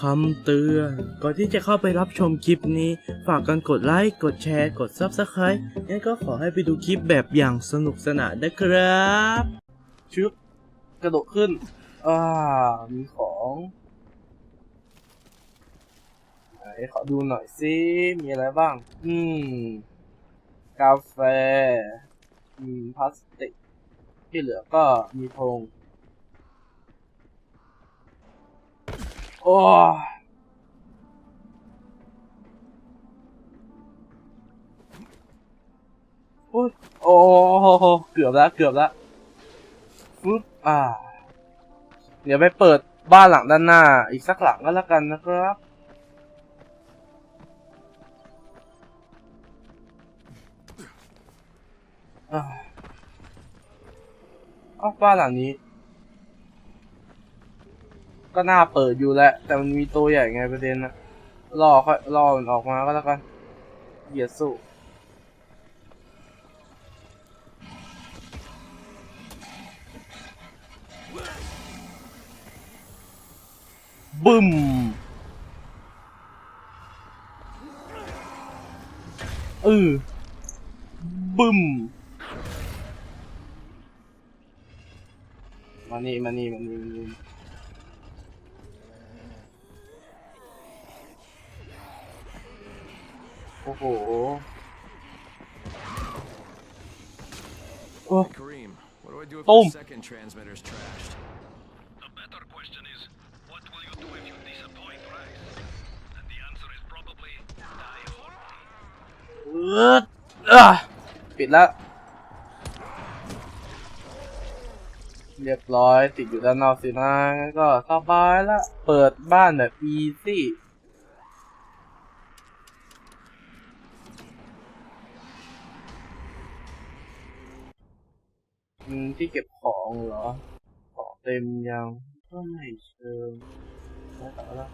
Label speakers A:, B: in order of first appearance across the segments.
A: คำเตือน ก่อนที่จะเข้าไปรับชมคลิปนี้ ฝากกันกดไลค์ กดแชร์ กด Subscribe งั้นก็ขอให้ไปดูคลิปแบบอย่างสนุกสนานนะครับชึบกระโดดขึ้น อ่า มีของไหนขอดูหน่อยสิมีอะไรบ้าง อืม กาแฟมีพลาสติก ที่เหลือก็มีธง โอ้โอ้โหเกือบแล้วเกือบแล้วฟึบอ่า เดี๋ยวไปเปิดบ้านหลังด้านหน้า อีกสักหลังก็แล้วกันนะครับอ่าเอาบ้านหลังนี้ ก็น่าเปิดอยู่แหละ แต่มันมีตัวใหญ่ไงประเด็นนะรอค่อยรอมันออกมาก็แล้วกันเหยียดสู้บึ้มเออบึ้มมานี่มานี่มานี่มานี่ โอ้โหโอ้
B: Kareem, what do I do if
A: Boom.
B: the second transmitter's trashed?
C: The better question is, what will you do if you disappoint Rice? And the answer is probably die horribly.
A: เอออะปิดแล้วเรียบร้อยติดอยู่ด้านนอกสินะงั้นก็สบายละ เปิดบ้านแบบอีซี่ ที่เก็บของเหรอ ของเต็มยังก็ไม่เชิงแล้วแต่ละ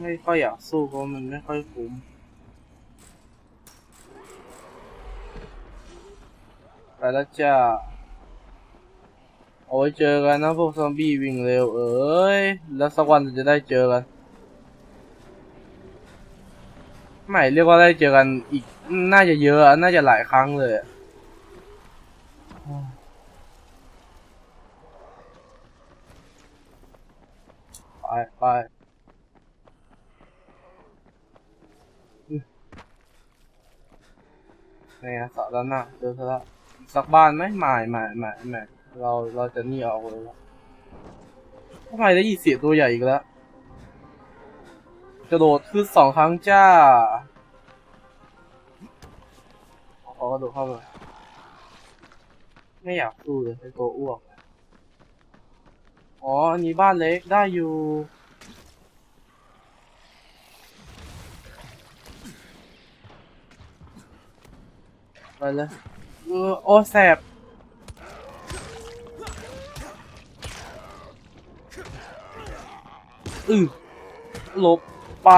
A: ไม่ค่อยอยากสู้เพราะมันไม่ค่อยคุ้มไปแล้วจ้าเอาไว้เจอกันนะพวกซอมบี้วิ่งเร็วเอ้ย แล้วสักวันเราจะได้เจอกัน ไม่เรียกว่าได้เจอกันอีกน่าจะเยอะอะน่าจะหลายครั้งเลยอะไปไปนี่ไงสระด้านหน้าเจอซะล้วสักบ้านไหมไม่ไม่ไม่ไม่เราเราจะนี่ออกเลยล้วทำไมได้ยินเสียงตัวใหญ่อีกแล้ว กระโดดขึ้นสองครั้งจ้าขอกระโดดเข้าไปไม่อยากสู้เลยไอตัวอ้วก อ๋อ อันนี้บ้านเล็กได้อยู่ ไปเลยเออโอ้แสบอือลบ ไป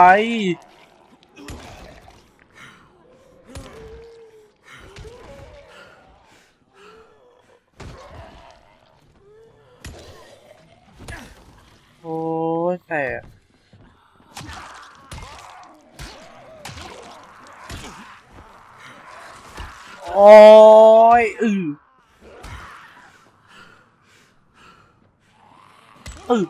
A: โอ้ยแสบโอ้ยอืออือ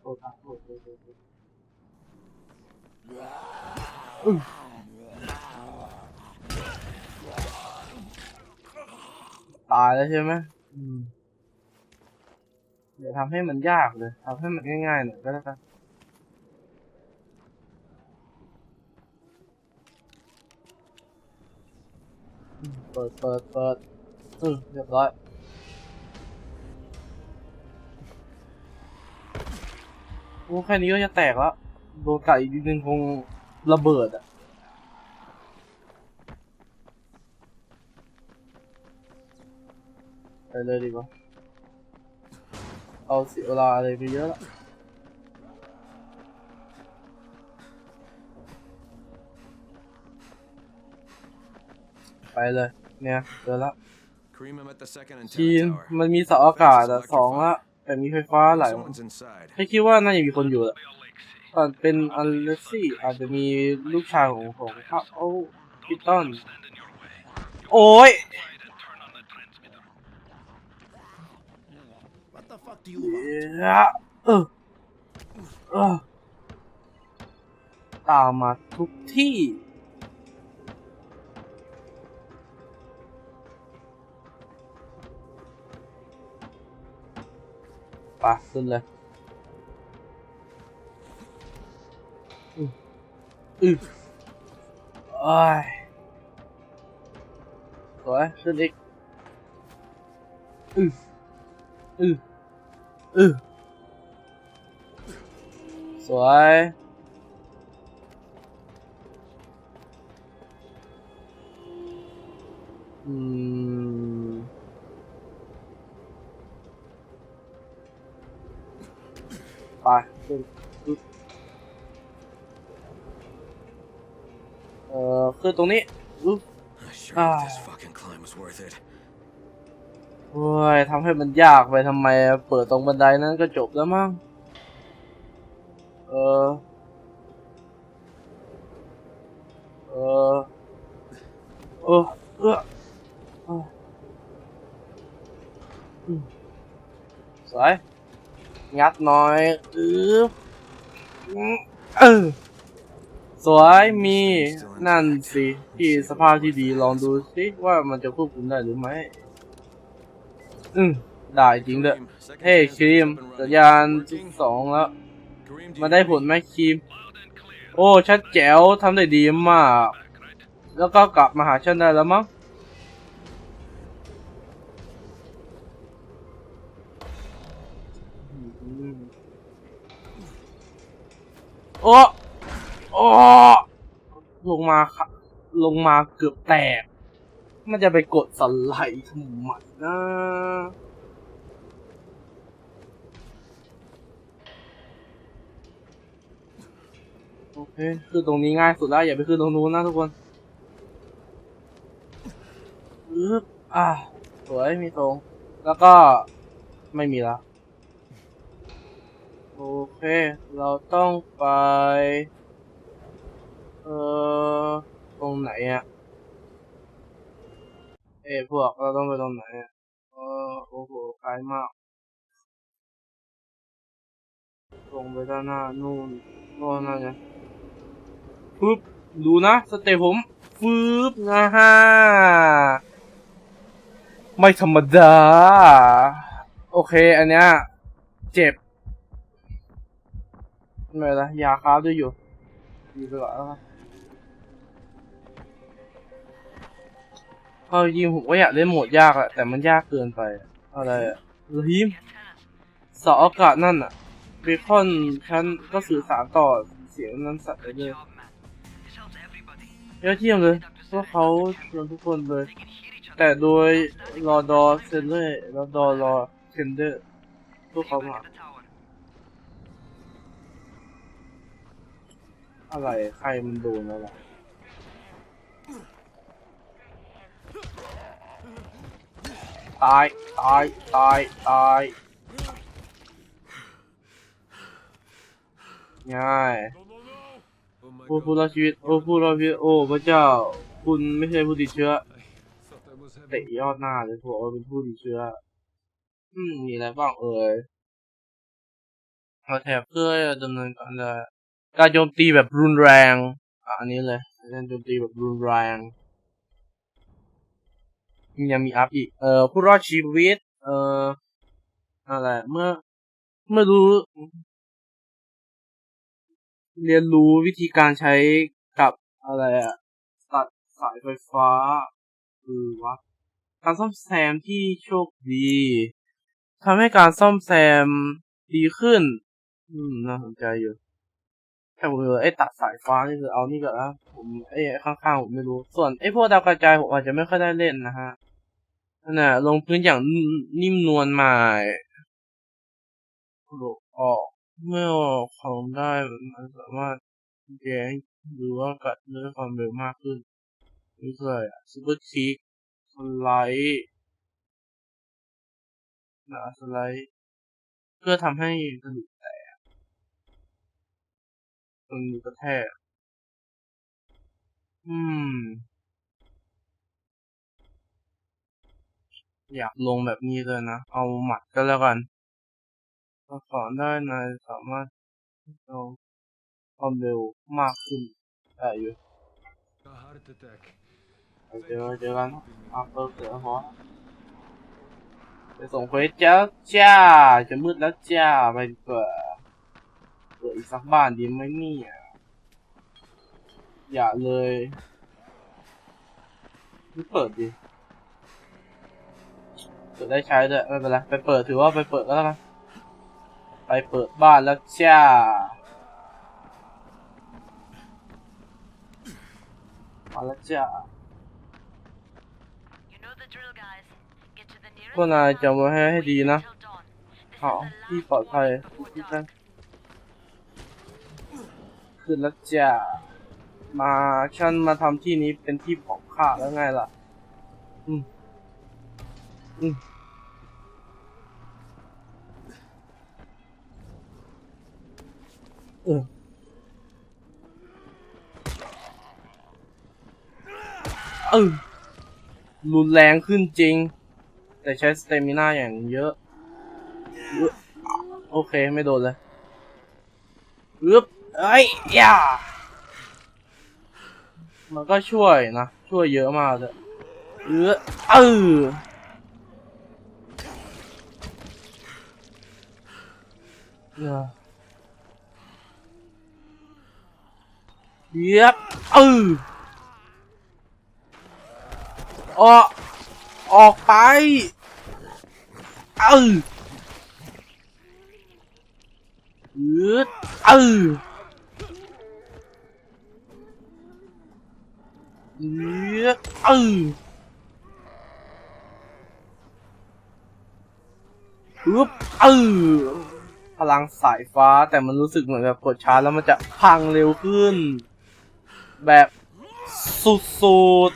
A: โท ษครับโทษโทษโทษโทษอือตายแล้วใช่ไหมอืมเดี๋ยวทำให้มันยากเลยทำให้มันง่ายๆหน่อยก็แล้วกันอืมเปิดเปิดเปิดอืมเรียบร้อย โอ้แค่นี้ก็จะแตกแล้วโดนกัดอีกนิดนึงคงระเบิดอะไปเลยดีกว่าเอาเสียเวลาอะไรไปเยอะละไปเลยเนี่ยเจอละ
B: Cream him at the second and
A: ทีม
B: town tower.
A: มันมีเสาอากาศอะสองละ แต่มีไฟฟ้าหลาย
B: Someone's inside.
A: ให้คิดว่าน่าจะมีคนอยู่แหละ
C: Be Alexei.
A: ตอนเป็นอเลซี่อาจจะมีลูกชายของของเขาเอาพิตตัน
C: Stand in your way.
A: โอ้ย
C: Slide and turn on the transmitter.
D: What the fuck do you
A: เอ
D: want?
A: อเออเออตามมาทุกที่ ไปขึ้นเลยอืออือโอ้ยสวยขึ้นอีกอืออืออือสวยอืม ไปขึ้นปึ๊บเอ่อขึ้นตรงนี้ปึ๊บ
B: I sure
A: Ah.
B: hope this fucking climb was worth it.
A: โอ้ยทำให้มันยากไปทำไมอะเปิดตรงบันไดนั้นก็จบแล้วมั้ง เออ เออ เออเออเอออืมสวย งัดน่อยอือเออสวยมีนั่นสิที่สภาพที่ดีลองดูสิว่ามันจะควบคุมได้หรือไม่อืมได้จริงเด้อเฮ้ครีมสัญญาณที่สองแล้ว มันได้ผลไหมครีม โอ้ชัดแจ๋วทำได้ดีมาก แล้วก็กลับมาหาฉันได้แล้วมั้ง โอ้โอ้ลงมาค่ะลงมาเกือบแตก มันจะไปกดสไลด์ทำไมนะโอเคขึ้นตรงนี้ง่ายสุดแล้วอย่าไปขึ้นตรงนู้นนะทุกคนอึ๊บอะสวยมีตรง แล้วก็ไม่มีแล้ว โอเค เราต้องไป เอ่อ ตรงไหนอะ เอ้พวกเราต้องไปตรงไหนอะ เออ โอ้โห ไกลมากลงไปด้านหน้า นู่นนู่นนั่นไงปึ๊บ ดูนะ สเตปผม ฟืบนะฮะ ไม่ธรรมดา โอเค อันเนี้ย เจ็บ ไม่เป็นไรยาคาด้วยอยู่ดีไปก่อนแล้วกันเอาจริงผมก็อยากเล่นโหมดยากอะแต่มันยากเกินไป อะไรอะลีมเสาอากาศนั่นอะเบคอนฉันก็สื่อสารต่อเสียงนั้นสัตว์เลยเนี่ยยอดเยี่ยมเลยพวกเขาชวนทุกคนเลย แต่โดยรอดอเซนเลอร์รอดอรอเซนเดอร์พวกเขามา อะไรใครมันโดนอะไรตาย ตาย ตาย ตายง่าย
B: Oh my
A: ผู้ผู้รอดชีวิต โอ้ผู้รอดชีวิต โอ้พระเจ้า คุณไม่ใช่ผู้ติดเชื้อเตะยอดหน้าเลยผมว่าเป็นผู้ติดเชื้อ อืม มีอะไรบ้างเอ่ยเอาแถบเพื่อดำเนินการได้ การโจมตีแบบรุนแรงอันนี้เลยการโจมตีแบบรุนแรงยังมีอัพอีก เอ่อผู้รอดชีวิต เอ่ออะไร เมื่อ เมื่อรู้ เรียนรู้วิธีการใช้กับอะไรอะตัดสายไฟฟ้า คือวะการซ่อมแซมที่โชคดีทำให้การซ่อมแซมดีขึ้น อืม น่าสนใจอยู่ แต่ผมเออไอ้ตัดสายฟ้านี่คือเอานี่ก็แล้วผมไอ้ข้างๆผมไม่รู้ ส่วนไอ้พวกดาวกระจายผมอาจจะไม่ค่อยได้เล่นนะฮะนั่นน่ะลงพื้นอย่างนิ่มนวลใหม่กระโดดออกเมื่อของได้มันสามารถแย้งหรือว่ากัดด้วยความเร็วมากขึ้นนี่คืออะไรซูเปอร์คิกสไลด์นะสไลด์ เพื่อทำให้กระดูก แตกจนกระแทกอืม อยากลงแบบนี้เลยนะ เอาหมัดก็แล้วกันถ้าสอนได้นายสามารถเอาความเร็วมากขึ้นได้อยู่เจอเจอกันอัพเปิลเสือฮอไปส่งเควสจ้าจ้าจะมืดแล้วจ้าไปดีกว่าเปิดอีกสักบ้านดีไหมเนี่ยอย่าเลยไม่เปิดดิเปิดได้ใช้ด้วยไม่เป็นไรไปเปิดถือว่าไปเปิดก็แล้วกันไปเปิดบ้านแล้วจ้ามาแล้วจ้า
D: You know the drill, guys. Get to the nearest
A: พวกนายจำไว้ให้ให้ดีนะ
D: till dawn. This
A: เอา
D: is the
A: ที่
D: last
A: ปลอดภัย
D: warning before
A: ที่
D: dark.
A: นั่น ขึ้นแล้วจ้ามาฉันมาทำที่นี้เป็นที่ของข้าแล้วไงล่ะ อืม อืมเออเออรุนแรงขึ้นจริง แต่ใช้สเตมิน่าอย่างเยอะ โอเค ไม่โดนเลยอึบ เอ้ยอย่ามันก็ช่วยนะ ช่วยเยอะมากเลยเออเออเออเย็บเออออกออกไปเอออืดเออ อืดเอออึ๊บเออพลังสายฟ้าแต่มันรู้สึกเหมือนแบบกดชาร์จแล้วมันจะพังเร็วขึ้น แบบสุด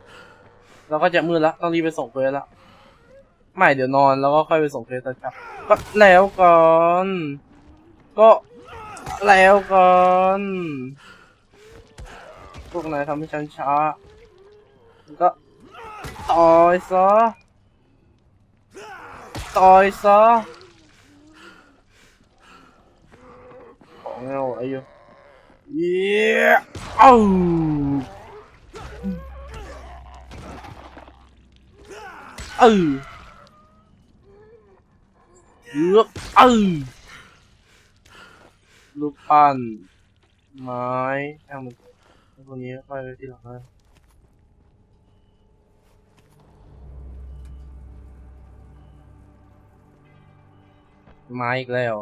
A: ๆแล้วก็จะมืดแล้วต้องรีบไปส่งเควสแล้วไม่เดี๋ยวนอนแล้วก็ค่อยไปส่งเควสตอนเช้าก็แล้วก่อน ก็แล้วก่อน พวกนายทำให้ฉันช้าก็ต่อยซะต่อยซะของเงาอายุเย้เอ้าเออเยือกเออรูปปั้นไม้ช่า งมันพวกนี้ค่อยไปที่หลังนะไม้อีกแล้ว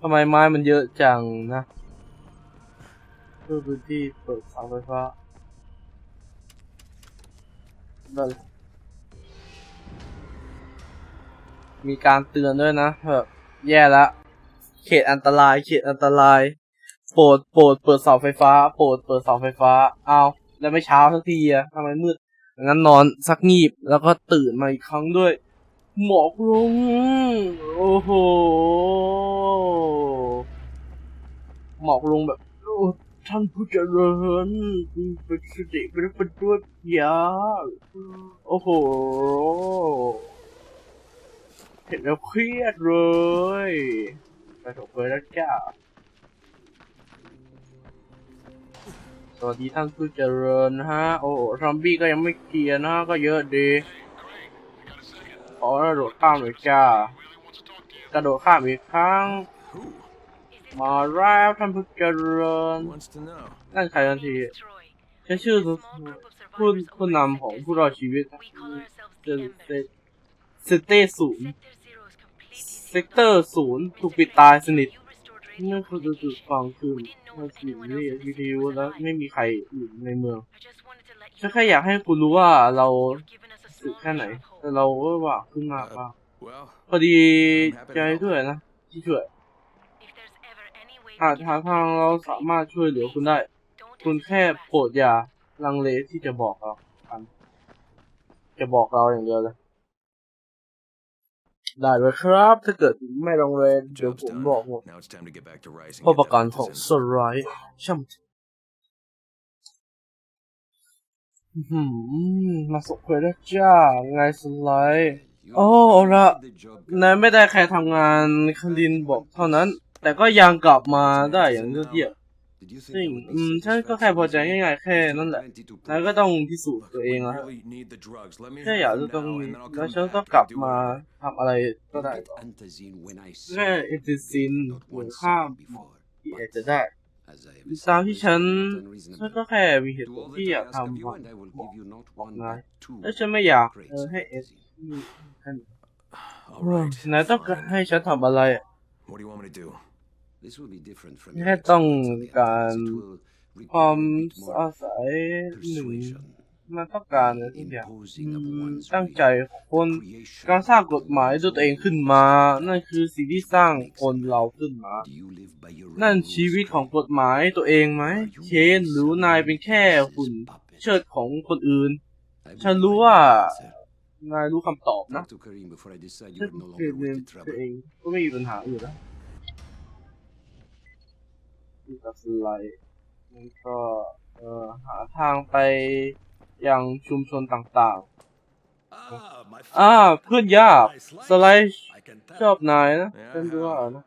A: ทำไมไม้มันเยอะจังนะเพื่อพื้นที่เปิดเสาไฟฟ้านั่นมีการเตือนด้วยนะแบบแย่ละ เขตอันตราย เขตอันตราย โปรดโปรดเปิดเสาไฟฟ้า โปรดเปิดเสาไฟฟ้าเอาแล้วไม่เช้าสักทีอะทำไมมืดงั้นนอนสักงีบแล้วก็ตื่นมาอีกครั้งด้วย หมอกลงโอ้โหหมอกลงแบบโอ้ท่านผู้เจริญเป็นสติเป็นเป็นด้วยยาโอ้โหเห็นแล้วเครียดเลยไปถกเฟยแล้วจ้า สวัสดีท่านผู้เจริญนะฮะ โอ้โหซอมบี้ก็ยังไม่เกลียร์นะก็เยอะดีขอกระโดดข้ามเลยจ้ากระโดดข้ามอีกครั้ง มาแล้วท่านผู้เจริญนั่นใครทันที
D: Troy.
A: ใช้ชื่อผู้ผู้นำของผู้รอดชีวิต
D: We call ourselves
A: เจ
D: the
A: อ
D: Embers.
A: เตศูนย์เซกเตอร์ศูนย์ถูกปิดตายสนิท
D: You restored
A: เมื่อ
D: radio
A: คือจุด
D: communication.
A: ฟังคืน
D: We didn't know
A: เมื่อ
D: if
A: สิ่ง
D: anyone
A: นี้
D: else in
A: วิ
D: the
A: ท
D: city
A: ยุ
D: was
A: แล้ว
D: alive.
A: ไม่มีใครอยู่ในเมือง
D: I just wanted to let
A: ฉัน
D: you
A: แค่
D: know
A: อยากให้คุณรู้ว่าเรา
D: you've given us a
A: สึกแค่ไหน แต่เราก็ว่าขึ้นมากว่า
B: Well,
A: พอดีใจด้วยนะที่ช่วย
D: If there's ever any way
A: หาก
D: we
A: หา
D: can
A: ทางเราสามารถช่วยเหลือคุณได้
D: don't
A: คุณ
D: hesitate
A: แค่
D: to ask.
A: โปรดอย่าลังเลที่จะบอกเรากันจะบอกเราอย่างเดียวเลย ได้เลยครับ ถ้าเกิดไม่ลังเลเดี๋ยว
B: job's
A: ผม
B: done.
A: บอกหมด
B: Now it's time to get back to Rising.
A: ผู้ประกันของสไลด์ช่ำอื้อหือมาส่งเควสแล้วจ้าไงสไลด์โอ้เอาละนายไม่ได้แค่ทำงานคลินบอกเท่านั้น แต่ก็ยังกลับมาได้อย่างยอดเยี่ยม ซึ่งอืมฉันก็แค่พอใจง่ายๆแค่นั้นแหละนายก็ต้องพิสูจน์ตัวเองแล้วแค่อยากจะต้องมีแล้วฉันต้องกลับมาทำอะไรก็ได้ต่อแค่เอติซินหรือข้ามที่อาจจะได้ตามที่ฉันฉันก็แค่มีเหตุผลที่อยากทำบอกบอกนายและฉันไม่อยากเออให้เอสมีแค่
B: All right.
A: นายต้องการให้ฉันทำอะไรอะ แค่ต้องการความอาศัยหนึ่งมันต้องการอะไรทุกอย่างอืมตั้งใจของคนการสร้างกฎหมายด้วยตัวเองขึ้นมา นั่นคือสิ่งที่สร้างคนเราขึ้นมา นั่นชีวิตของกฎหมายตัวเองไหมเชนหรือนายเป็นแค่หุ่นเชิดของคนอื่น ฉันรู้ว่านายรู้คำตอบนะ
B: Talk to Kareem before I decide you
A: ฉัน
B: are no
A: คือ
B: longer
A: เรียน
B: worth the
A: ตัว
B: trouble.
A: เองก็ไม่มีปัญหาอยู่แล้ว อยู่กับสไลด์มันก็เอ่อหาทางไปยังชุมชนต่าง
B: Ah, my
A: ๆอ่าเพื่อนยากสไลด์
B: I can
A: ชอบนายนะฉันรู้ว่านะ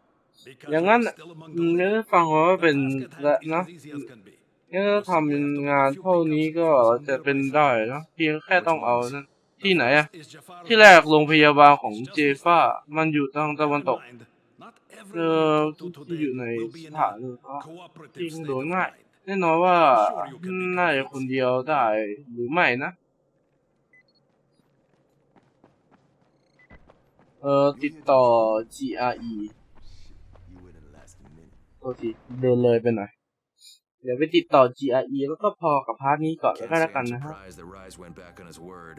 A: อย่างนั้นอืมงั้นฟังว่าเป็นและนะงั้นทำงานเท่านี้ก็จะเป็นได้นะเพียงแค่ต้องเอานะที่ไหนอะที่แรกโรงพยาบาลของเจฟ้า มันอยู่ทางตะวันตกเออ ที่อยู่ในสถานเลยก็จริงโดยง่ายแน่นอนว่าน่าจะคนเดียวได้หรือไม่นะ เออติดต่อ GRE โทษทีเดินเลยไปหน่อยเดี๋ยวไปติดต่อ GRE แล้วก็พอกับพาร์ทนี้ก่อนแล้ว
B: Can't
A: ก็
B: say
A: แล้วกัน
B: I'm
A: นะฮะ
B: surprised that Rise went back on his word.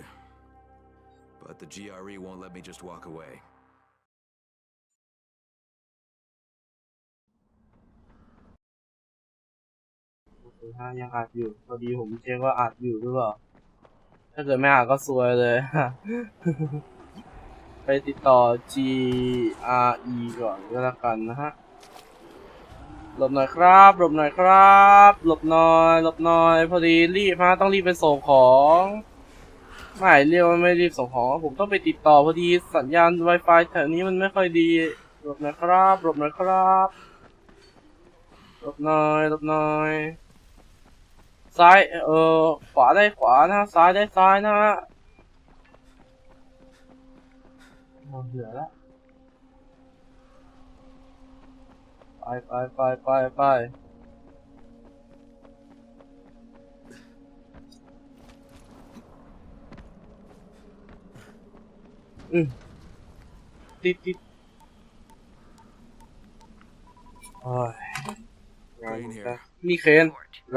B: But the GRE won't let me just walk away.
A: ฮะยังอัดอยู่พอดีผมเช็คว่าอัดอยู่หรือเปล่าถ้าเกิดไม่อัดก็ซวยเลย ไปติดต่อ GRE ก่อนก็แล้วกันนะฮะหลบหน่อยครับหลบหน่อยครับหลบหน่อยหลบหน่อย พอดีรีบฮะต้องรีบไปส่งของไม่เรียกว่าไม่รีบส่งของผมต้องไปติดต่อพอดีสัญญาณ Wi-Fi แถวนี้มันไม่ค่อยดีหลบหน่อยครับหลบหน่อยครับหลบหน่อยหลบหน่อย ซ้ายเออขวาได้ขวานะซ้ายได้ซ้ายนะฮะเอาเหลือแล้วไปไปไปไปไปอืมติดติดโอ้ยงาน
B: Crane
A: นะ
B: here.
A: นี่เคน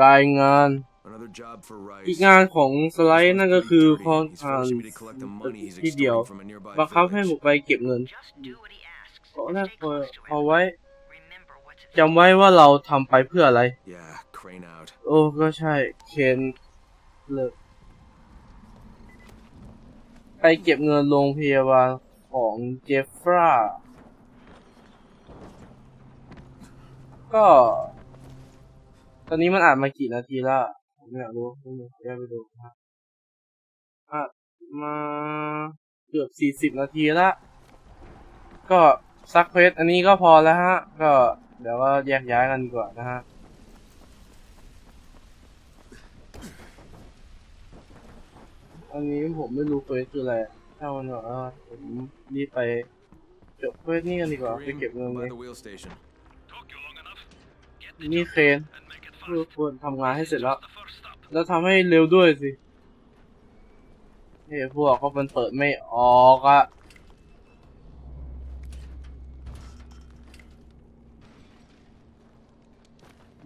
A: รายงาน
B: Another job for Rice.
A: อีกงานของสไลด์นั่นก็คือคอน
B: He's
A: ทาน
B: forcing me to collect the money he's
A: ที่เดียว
B: extorting from a nearby
A: บังคับให้ผ
B: village.
A: มไปเก็บเงิน
D: Just do what he asks.
A: ก็แรก
D: Stay
A: พอ
D: close to
A: เอา
D: him.
A: ไว้
D: Remember what's at
A: จำไว้ว่าเราทำไปเพื่ออะไร
B: Yeah, crane out.
A: โอ้ก็ใช่ เคนเลิกไปเก็บเงินโรงพยาบาลของเจฟฟราก็ ตอนนี้มันอ่านมากี่นาทีแล้วผมอยากรู้ไม่รู้แยกไปดูนะครับอะมาเกือบสี่สิบ40นาทีละ ก็ซักเควสอันนี้ก็พอแล้วฮะ ก็เดี๋ยวก็แยกย้ายกันดีกว่านะฮะอันนี้ผมไม่รู้เควสคืออะไรถ้ามันบอกว่าผมรีบไปจบเควสนี่กันดีกว่าไปเก็บเงิน
B: Kareem,
A: เล
B: by
A: ย
B: the wheel station.
C: Took you long enough? Get the
A: นี่
C: job
A: เคน
C: and make it
A: เพื่อควรทำงานให้เสร็จแล้ว แล้วทำให้เร็วด้วยสิเฮ้ยพวกก็มันเปิดไม่ออกอะ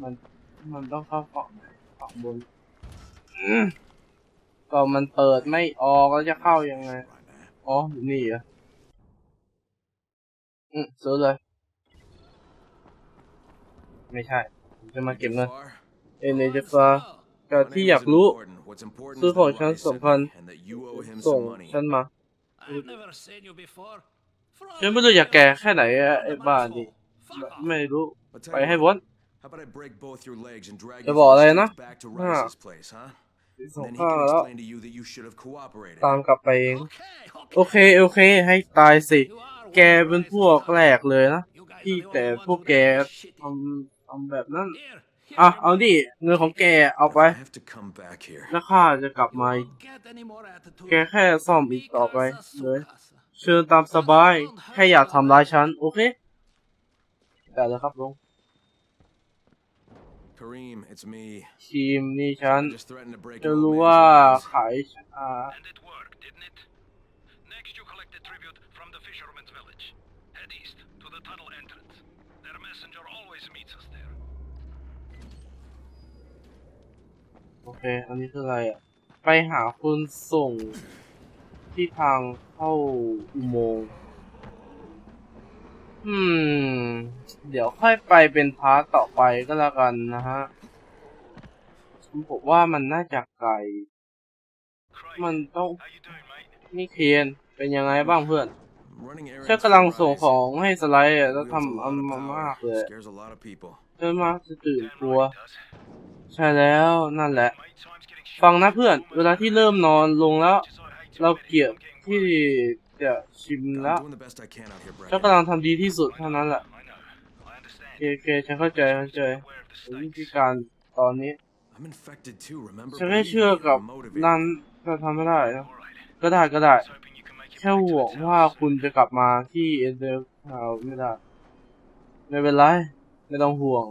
A: มันมันต้องเข้าฝั่งไหนฝั่งบนก็มันเปิดไม่ออกแล้วจะเข้ายังไง อ๋อ นี่เหรออืมซื้อเลย ไม่ใช่ จะมาเก็บเงิน
B: Far?
A: เอเนจฟ้าก็
B: My
A: ที่
B: name
A: อยาก
B: isn't
A: รู้
B: important. What's important
A: ซื้อ
B: is
A: ของ
B: that
A: ฉัน
B: Elias
A: สำคัญ
B: sent me and that you owe him
A: ส่ง
B: some money.
A: ฉันมา
C: I've never seen you before.
A: ฉันไม่รู้อยากแก่แค่ไหนอะไอ้บ้านี่
C: Fuck off.
A: ไม่รู้
B: I'll tell
A: ไป
B: you
A: ให้
B: what,
A: พ้น
B: How about I break both your legs and drag
A: จะ
B: you
A: บอก
B: from
A: อะไร
B: the
A: นะ
B: streets back to
A: อ่า
B: Rice's place, huh?
A: สอง
B: Then he
A: ข้าง
B: can
A: แล้ว
B: explain to you that you should have cooperated.
A: ตามกลับไปเอง
C: Okay,
A: โอเคโอเค ให้ตายสิ
C: You are
A: แกเป็นพวกแรกเลยนะ
C: You guys
A: ที่
C: are the
A: แต่
C: only ones
A: พวก
C: who
A: แก
C: got shit.
A: ทำ ทำแบบนั้น
C: Here, here
A: อะ
C: you
A: เอา
C: go.
A: ดิ เงินของแกเอาไป
B: If I have to come back here.
A: แล้วข้าจะกลับ
C: You
A: มาอีก
C: won't get any more attitude.
A: แกแค่ซ่อมอีกต่อไป
C: Mikasa
A: เลย
C: Sukasa.
A: เชิญตามสบาย แค่อย่าทำร้ายฉัน โอเคได้เลยครับลุง
B: Kareem, it's me.
A: ทีมนี่ฉัน
B: I just threatened to break
A: จะ
B: an old
A: รู้
B: man's
A: ว่า
B: legs.
A: ขายอ่า โอเค อันนี้คืออะไรอะ ไปหาคนส่งที่ทางเข้าอุโมงค์อืม เดี๋ยวค่อยไปเป็นพาร์ทต่อไปก็แล้วกันนะฮะผมว่ามันน่าจะไกล มันต้อง นี่เคนเป็นยังไงบ้างเพื่อน
B: I'm running errands
A: ฉัน
B: for
A: กำลังส่งของให้สไลด์อะแล้วทำอันมามากเลยเธอมาจะตื่นกลัว ใช่แล้วนั่นแหละ ฟังนะเพื่อน เวลาที่เริ่มนอนลงแล้ว เราเกี่ย
C: ว
A: ที่จะชิมแล้วฉันกำลังทำดีที่สุดเท่านั้นแหละเคเคฉันเข้าใจเข้าใจวิธีการตอนนี้ฉันไม่เชื่อกับนั้นจะทำไม่ได้ก็ได้ก็ได้แค่ห่วงว่าคุณจะกลับมาที่เอเดอร์าวไม่ได้ ไม่เป็นไร ไม่ต้องห่วง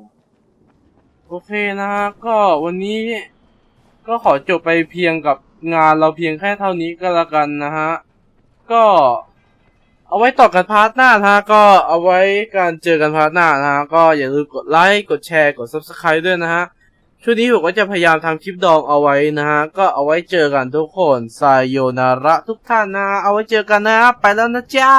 A: โอเคนะฮะก็วันนี้ก็ขอจบไปเพียงกับงานเราเพียงแค่เท่านี้ก็แล้วกันนะฮะ ก็เอาไว้ต่อกันพาร์ทหน้านะฮะ ก็เอาไว้การเจอกันพาร์ทหน้านะฮะ ก็อย่าลืมกดไลค์กดแชร์กด subscribe ด้วยนะฮะ ช่วงนี้ผมก็จะพยายามทำคลิปดองเอาไว้นะฮะ ก็เอาไว้เจอกันทุกคนไซโยนาระทุกท่านนะ เอาไว้เจอกันนะ ไปแล้วนะจ้า